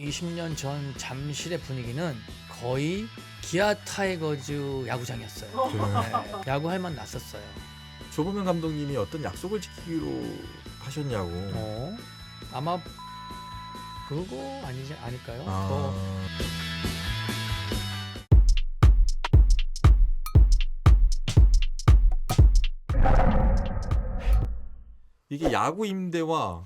20년 전 잠실의 분위기는 거의 기아 타이거즈 야구장이었어요. 네, 야구할 만 났었어요. 조보명 감독님이 어떤 약속을 지키기로 하셨냐고. 어? 아마 그거 아니지 않을까요? 아, 더 이게 야구 임대와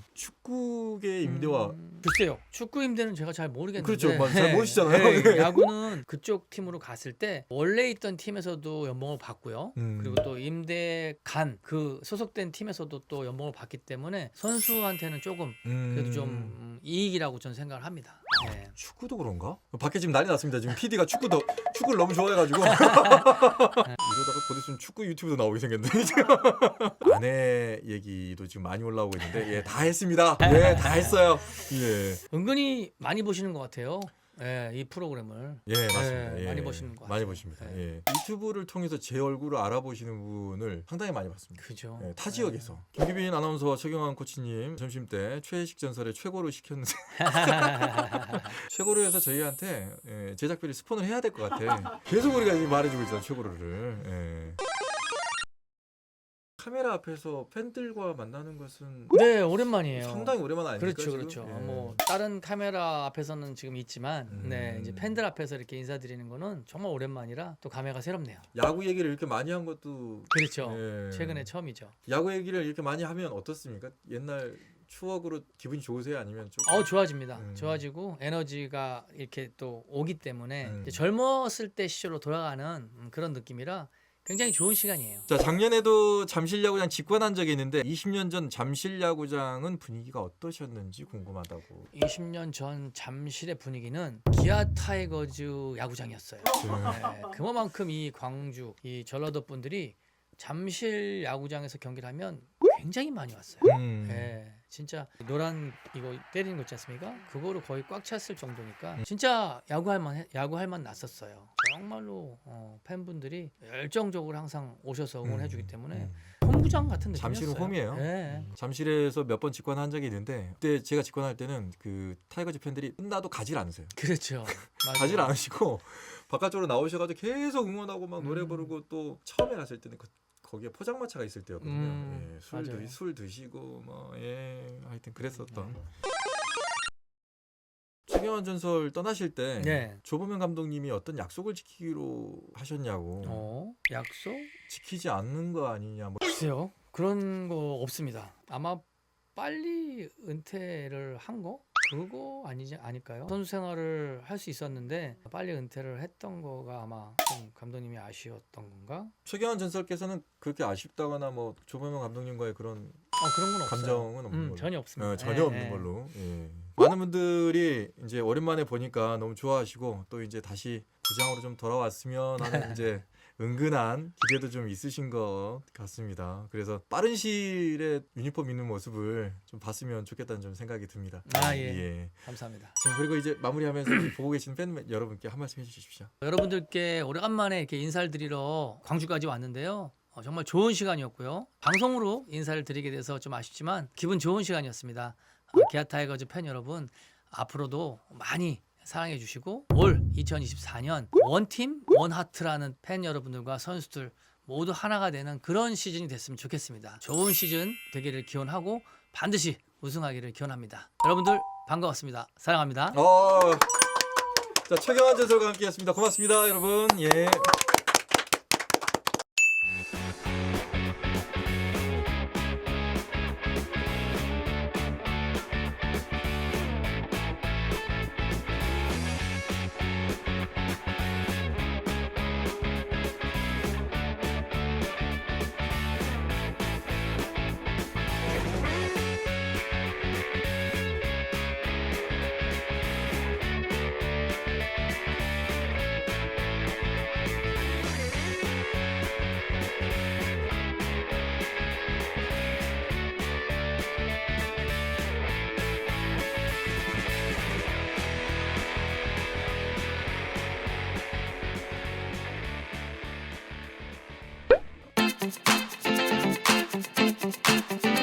축구계 임대와 음, 글쎄요. 축구 임대는 제가 잘 모르겠는데. 그렇죠. 맞- 잘 모르시잖아요. 네, 야구는 그쪽 팀으로 갔을 때 원래 있던 팀에서도 연봉을 받고요. 음. 그리고 또 임대 간 그 소속된 팀에서도 또 연봉을 받기 때문에 선수한테는 조금 그래도 좀 음. 음, 이익이라고 저는 생각을 합니다. 네. 축구도 그런가? 밖에 지금 난리 났습니다. 지금 PD가 축구도 축구를 너무 좋아해가지고 이러다가 곧 있으면 축구 유튜브도 나오게 생겼네. 아내 얘기도 지금 많이 올라오고 있는데 예, 다 했습니다. 예, 다 했어요. 예, 은근히 많이 보시는 것 같아요. 예, 이 프로그램을. 예 맞습니다. 네, 예, 많이 보시는 것 많이 같아요. 보십니다. 네. 예. 유튜브를 통해서 제 얼굴을 알아보시는 분을 상당히 많이 봤습니다. 그죠. 예, 타 지역에서 김기빈 아나운서와 최경환 코치님 점심 때 최혜식 전설의 최고로 시켰는데 최고로 해서 저희한테 예, 제작비를 스폰을 해야 될 것 같아. 계속 우리가 지금 말해주고 있잖아 최고로를. 예. 카메라 앞에서 팬들과 만나는 것은 네, 오랜만이에요. 상당히 오랜만 아닙니까? 그렇죠, 지금? 그렇죠. 예. 뭐 다른 카메라 앞에서는 지금 있지만, 음. 네 이제 팬들 앞에서 이렇게 인사드리는 거는 정말 오랜만이라 또 감회가 새롭네요. 야구 얘기를 이렇게 많이 한 것도 그렇죠. 예. 최근에 처음이죠. 야구 얘기를 이렇게 많이 하면 어떻습니까? 옛날 추억으로 기분이 좋으세요? 아니면 좀 어 좋아집니다. 음. 좋아지고 에너지가 이렇게 또 오기 때문에 음. 이제 젊었을 때 시절로 돌아가는 음, 그런 느낌이라 굉장히 좋은 시간이에요. 자 작년에도 잠실 야구장 직관한 적이 있는데 20년 전 잠실 야구장은 분위기가 어떠셨는지 궁금하다고. 20년 전 잠실의 분위기는 기아 타이거즈 야구장이었어요. 네, 그만큼 이 광주, 이 전라도 분들이 잠실 야구장에서 경기를 하면 굉장히 많이 왔어요. 음. 네, 진짜 노란 이거 때리는 거 있지 않습니까? 그거로 거의 꽉 찼을 정도니까 음. 진짜 야구할 만 해- 야구할 만 났었어요. 정말로 어, 팬분들이 열정적으로 항상 오셔서 응원해 주기 때문에 음. 홈구장 같은 느낌이었어요. 잠실은 홈이에요. 네. 잠실에서 몇 번 직관한 적이 있는데 그때 제가 직관할 때는 그 타이거즈 팬들이 끝나도 가질 않으세요. 그렇죠. 맞아요. 가질 않으시고 바깥쪽으로 나오셔가지고 계속 응원하고 막 노래 음. 부르고 또 처음에 갔을 때는 그, 거기에 포장마차가 있을 때였거든요. 음, 예, 술, 맞아요. 드, 술 드시고 뭐 예 하여튼 그랬었던. 네. 최경환 전설 떠나실 때 네. 조보명 감독님이 어떤 약속을 지키기로 하셨냐고 어? 약속? 지키지 않는 거 아니냐 뭐 글쎄요. 그런 거 없습니다. 아마 빨리 은퇴를 한 거? 그거 아니지 않을까요? 선수 생활을 할 수 있었는데 빨리 은퇴를 했던 거가 아마 좀 감독님이 아쉬웠던 건가? 최경환 전설께서는 그렇게 아쉽다거나 뭐 조보명 감독님과의 그런 어 그런 건 없어요. 감정은 없는 음, 걸로 전혀 없습니다. 어, 전혀 예, 없는 예. 걸로. 예. 많은 분들이 이제 오랜만에 보니까 너무 좋아하시고 또 이제 다시 구장으로 좀 돌아왔으면 하는 이제 은근한 기대도 좀 있으신 것 같습니다. 그래서 빠른 시일에 유니폼 입는 모습을 좀 봤으면 좋겠다는 좀 생각이 듭니다. 아, 예. 감사합니다. 자, 그리고 이제 마무리하면서 보고 계시는 팬 여러분께 한 말씀 해주십시오. 여러분들께 오래간만에 이렇게 인사를 드리러 광주까지 왔는데요. 어, 정말 좋은 시간이었고요. 방송으로 인사를 드리게 돼서 좀 아쉽지만 기분 좋은 시간이었습니다. 어, 기아 타이거즈 팬 여러분 앞으로도 많이 사랑해 주시고 올 2024년 원팀 원하트라는 팬 여러분들과 선수들 모두 하나가 되는 그런 시즌이 됐으면 좋겠습니다. 좋은 시즌 되기를 기원하고 반드시 우승하기를 기원합니다. 여러분들 반가웠습니다. 사랑합니다. 어, 자 최경환 전설과 함께했습니다. 고맙습니다, 여러분. 예. Thank you.